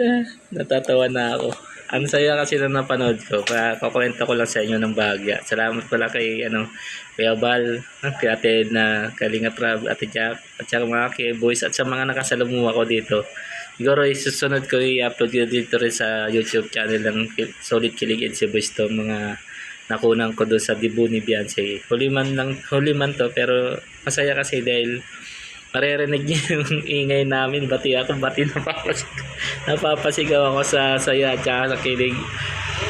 Natatawa na ako. Ang saya kasi na napanood ko. Kaya kukwento ko lang sa inyo ng bagya. Salamat pala kay ano, Kuya Bal, kay Ate na Kalinga Prab, Ate Jack, at saka mga kay boys at sa mga nakasalamuha ko dito. Siguro isusunod ko i-upload ko dito rin sa YouTube channel ng Solid Kilig and si Boys to mga nakunan ko doon sa debut ni Beyonce. Huli man lang, huli man to pero masaya kasi dahil maririnig niyo yung ingay namin. Bati ako bati napapasig napapasigaw ako sa saya at sa kilig.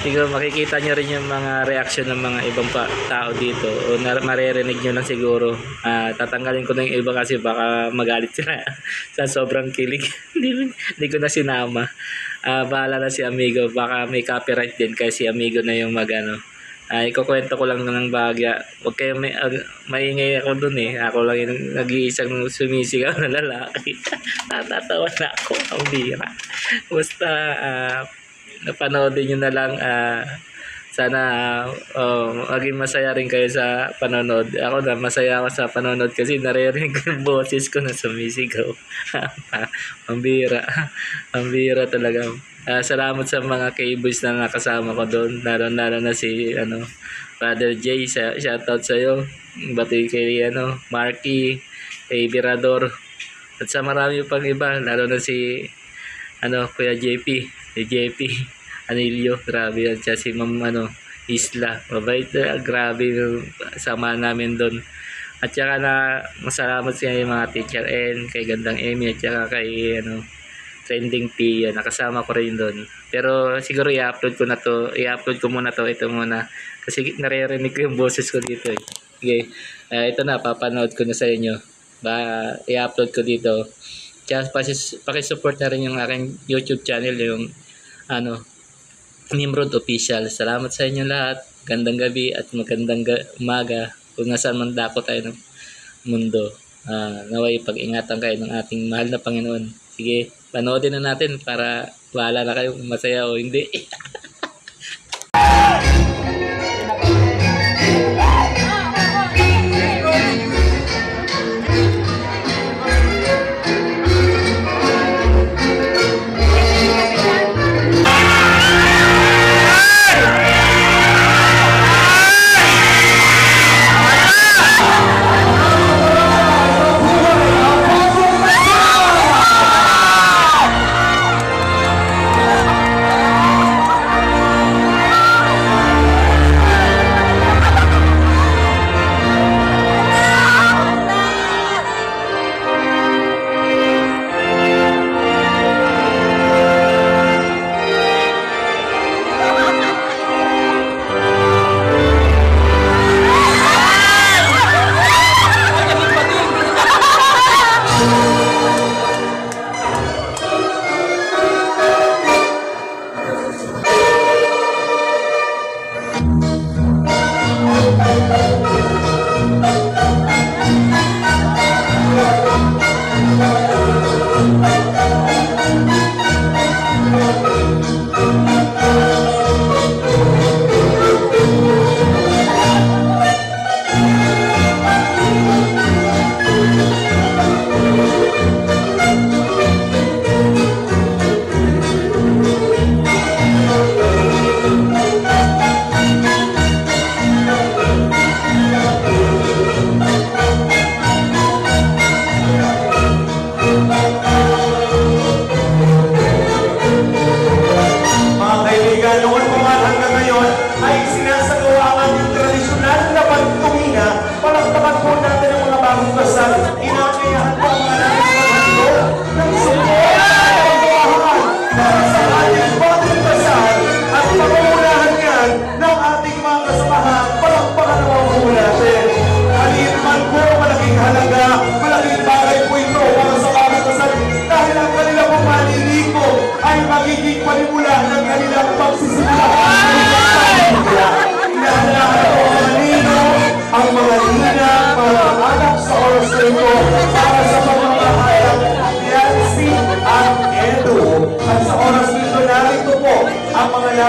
Siguro makikita niyo rin yung mga reaction ng mga ibang pa, tao dito. O na, maririnig niyo lang siguro. Ah, tatanggalin ko na yung iba kasi baka magalit sila sa sobrang kilig. Hindi, ko na sinama. Ah, bahala na si amigo. Baka may copyright din kasi si amigo na yung magano ay ikukwento ko lang ng bagya. Huwag kayo may, ag- maingay ako dun eh. Ako lang yung nag-iisang sumisigaw na lalaki. Natatawa na ako. Ang bira. Basta, ah, napanoodin nyo na lang. ah, sana uh, maging masaya rin kayo sa panonood. Ako na, masaya ako sa panonood kasi naririnig ko yung boses ko na sumisigaw. ang bira. Ang bira talaga. Ah, salamat sa mga K-boys na nakasama ko doon. Lalo, lalo na si ano, Brother Jay. Shoutout sa iyo. Bati kay ano, Marky, kay Virador. At sa marami pang iba. Lalo na si ano, Kuya JP. Si JP. Anilio. Grabe yan. Siya si Ma'am ano, Isla. Mabait na. Grabe yung sama namin doon. At saka na masalamat sa mga teacher and kay Gandang Amy at saka kay ano, trending P. Nakasama ko rin doon. Pero siguro i-upload ko na to. I-upload ko muna to. Ito muna. Kasi naririnig ko yung boses ko dito. Eh. Okay. Ah, ito na. Papanood ko na sa inyo. Ba, i-upload ko dito. Kaya pasis, pakisupport na rin yung aking YouTube channel. Yung ano, Nimrod Official. Salamat sa inyo lahat. Gandang gabi at magandang ga- umaga. Kung nasaan man dako tayo ng mundo. Ah, naway pag-ingatan kayo ng ating mahal na Panginoon. Sige, panoodin na natin para bahala na kayo masaya o hindi.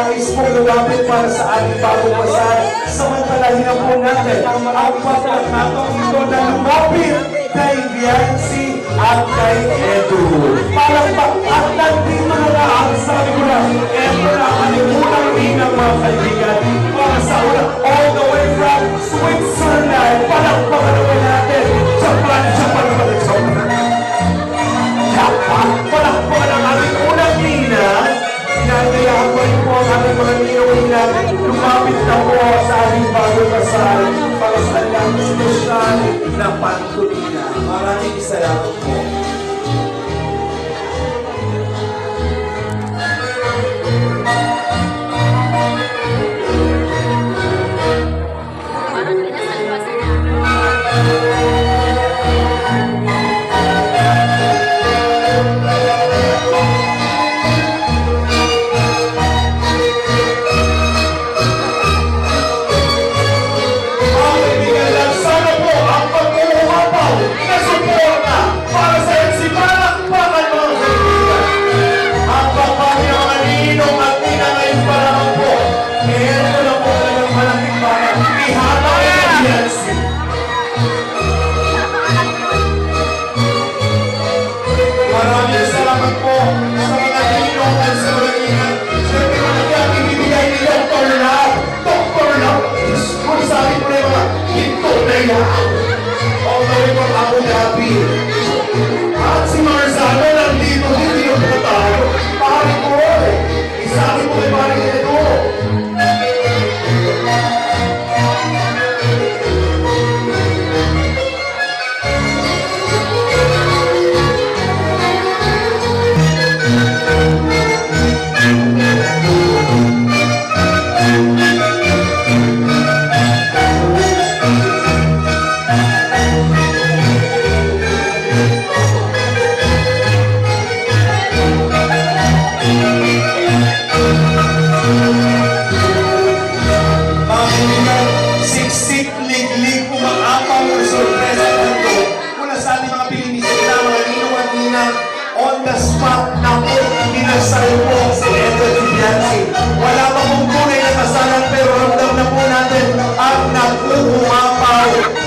nais pong lumapit para sa ating bagong kasal. Samantalahin na po natin ang pagkakataon ito na lumapit kay Yancy at kay Edu. Palakpak para sa kanilang special na pantulina. Maraming salamat po.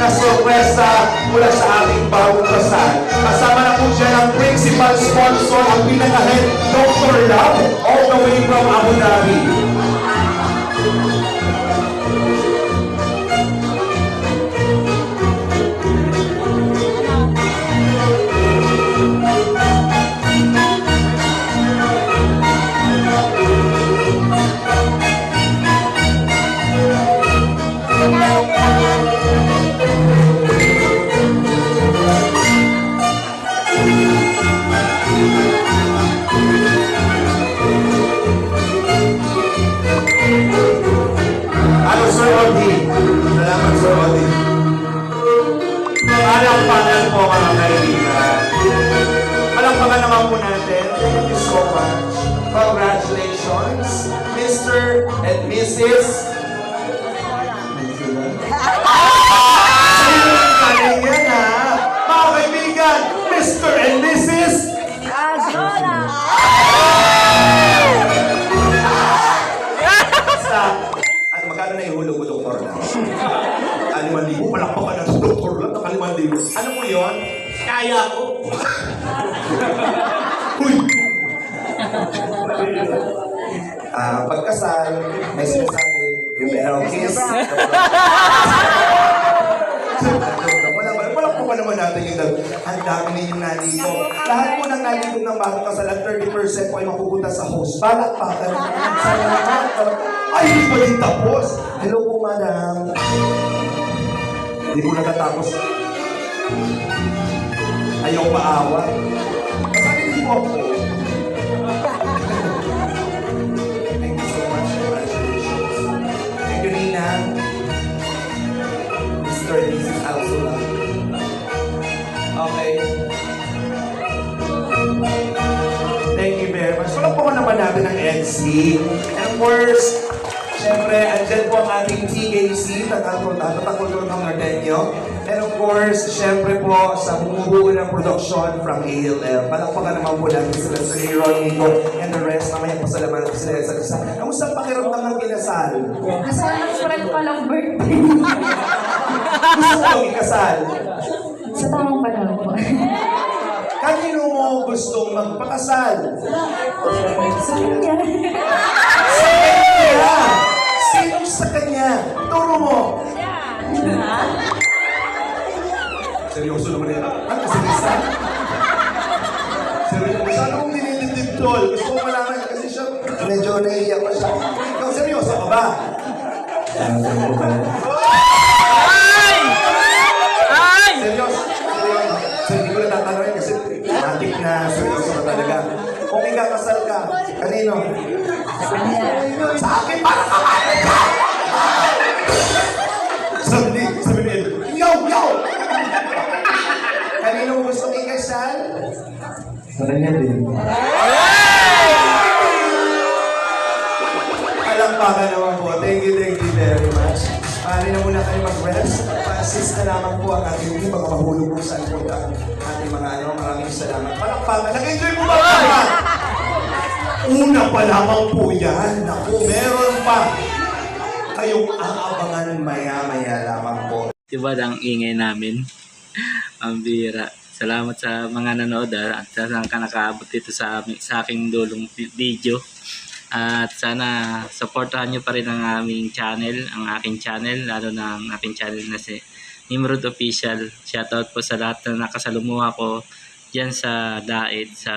Na sorpresa mula sa ating bagong kasal. Kasama na po siya ng principal sponsor, ang pinaka-head, Dr. Love, all the way from Abu Dhabi. Salamat, Sir Odi. Palakpakan po mga kaibigan. Palakpakan naman po natin. Thank you so much. Congratulations, Mr. and Mrs. Mr. and Mrs. Kaya ko. Uy! Ah, pagkasal, may sinasabi, you better kiss. wala ba? Wala po ba naman natin yung ang dami ninyong nandito. Lahat po ng nandito ng bagong kasal at 30% po ay mapupunta sa host. Palakpakan. Salamat. Ay, hindi pa din tapos. Hello po, madam. Hindi po natatapos. Ayaw maawa. Kasali din po ako. Thank you so much. Thank you, Nina. Mr. and Mrs. Alsula. Okay. Thank you very much. Wala po naman natin ng NC. And of TKC, Tatakultura ng Norteño. And of course, siyempre po, sa bumubuo ng production from ALM. Palakpakan naman po natin sila sa Aaron, Nico, and the rest. Mamaya po salamat po sila sa isa. Kamusta ang pakiramdam ng kinasal? Nasa friend pa lang birthday. Gusto mo ikasal? Sa tamang panahon po. mo gustong magpakasal? Sa kanya! Kanya? Turo mo! Seryoso naman yan. Ano, seryoso? Seryoso? Saan mong dinidibdib, Tol? Gusto ko malaman kasi siya, medyo naiiyak pa siya. Ikaw, seryoso ka ba? Ay! Ay! Seryoso? Seryoso? So, hindi ko na tatanungin kasi matik na seryoso ka talaga. Kung ikakasal ka, kanino? Sa akin, para kamalan ka! Sabi ni, sabi ni Ed, yo, yo! Kanino gusto ikasal? Sa kanya din. Alampakan naman po. Thank you, thank you very much. Maaari na muna kayo mag-rest. Pa-assist na naman po ang ating team. Baka mahulog po sa likod ang ating mga ano. Maraming salamat. Palakpakan. Nag-enjoy po ba? Una pa lamang po yan. Naku, meron pa. Kayong aabangan maya-maya lamang po. Diba ang ingay namin? Ang bira. Salamat sa mga nanood ah, at sa ka nakaabot dito sa, amin- sa aking dulong vi- video. At sana supportahan nyo pa rin ang aming channel, ang aking channel, lalo na ang aking channel na si Nimrod Official. Shoutout po sa lahat na nakasalumuha ko dyan sa Daet, sa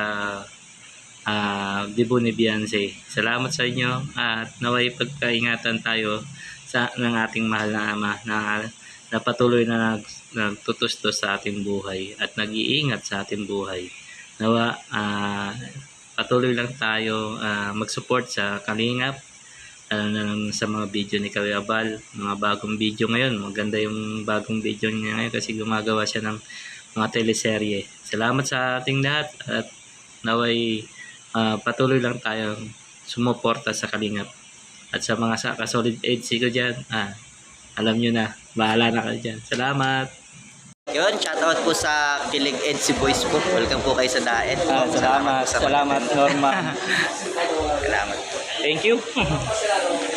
ah Dibu ni Beyonce. Salamat sa inyo at naway pagkaingatan tayo sa ng ating mahal na ama na, na patuloy na nag, nagtutustos sa ating buhay at nag-iingat sa ating buhay. Nawa ah, patuloy lang tayo ah, mag-support sa Kalingap lang sa mga video ni Kawi Abal, mga bagong video ngayon. Maganda yung bagong video niya ngayon kasi gumagawa siya ng mga teleserye. Salamat sa ating lahat at naway ah, patuloy lang tayo sumuporta sa Kalingap. At sa mga sa kasolid age ko dyan, ah, alam nyo na, bahala na kayo dyan. Salamat! Yun, shoutout po sa Kilig Edsi Boys po. Welcome po kayo sa Daet. Ah, salamat, po sa- salamat Norma. Salamat po. Thank you.